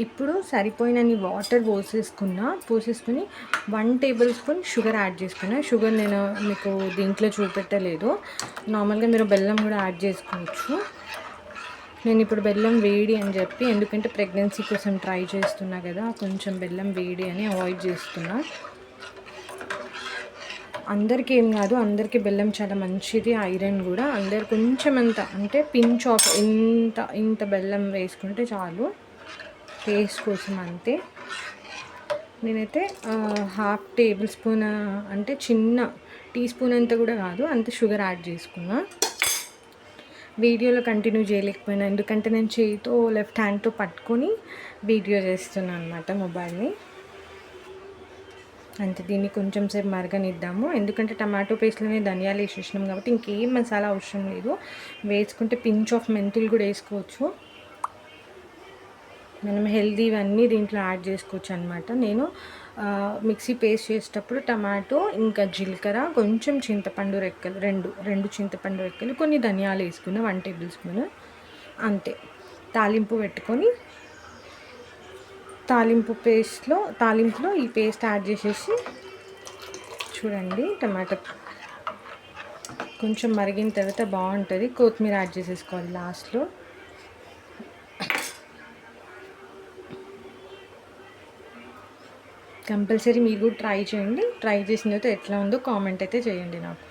ఇప్పుడు సరిపోయినన్ని వాటర్ పోసేసుకున్నా పోసేసుకుని one table spoon sugar add చేసుకున్నా. షుగర్ నేను మీకు దీంట్లో చూపెట్టలేదు. నార్మల్గా మీరు బెల్లం కూడా యాడ్ చేసుకోవచ్చు. నేను ఇప్పుడు బెల్లం వేడి అని చెప్పి ఎందుకంటే ప్రెగ్నెన్సీ కోసం ట్రై చేస్తున్నా కదా కొంచెం బెల్లం వేడి అని అవాయిడ్ చేస్తున్నా. అందరికీ ఏం కాదు అందరికీ బెల్లం చాలా మంచిది ఐరన్ కూడా. అందరు కొంచెం అంత అంటే పించ్ ఆఫ్ ఇంత ఇంత బెల్లం వేసుకుంటే చాలు. టేస్ట్ కోసం అంతే. నేనైతే హాఫ్ టేబుల్ స్పూన్ అంటే చిన్న టీ స్పూన్ అంత కూడా కాదు అంత షుగర్ యాడ్ చేసుకున్నా. వీడియోలో కంటిన్యూ చేయలేకపోయినా ఎందుకంటే నేను చేయితో లెఫ్ట్ హ్యాండ్తో పట్టుకొని వీడియో చేస్తున్నాను అనమాట మొబైల్ని. అంతే దీన్ని కొంచెం సేపు మరగనిద్దాము. ఎందుకంటే టమాటో పేస్ట్లోనే ధనియాలు వేసేసినాం కాబట్టి ఇంకేం మసాలా అవసరం లేదు. వేసుకుంటే పించ్ ఆఫ్ మెంతులు కూడా వేసుకోవచ్చు. మనం హెల్దీవన్నీ దీంట్లో యాడ్ చేసుకోవచ్చు అనమాట నేను మిక్సీ పేస్ట్ చేసేటప్పుడు టమాటో ఇంకా జీలకర్ర కొంచెం చింతపండు రెక్కలు రెండు రెండు చింతపండు రెక్కలు కొన్ని ధనియాలు వేసుకున్న వన్ టేబుల్ స్పూన్ అంతే. తాలింపు పెట్టుకొని తాలింపు పేస్ట్లో తాలింపులో ఈ పేస్ట్ యాడ్ చేసేసి చూడండి టమాటో కొంచెం మరిగిన తర్వాత బాగుంటుంది. కొత్తిమీర యాడ్ చేసేసుకోవాలి లాస్ట్లో. కంపల్సరీ మీరు కూడా ట్రై చేయండి. ట్రై చేసిన తర్వాత ఎట్లా ఉందో కామెంట్ అయితే చేయండి నాకు.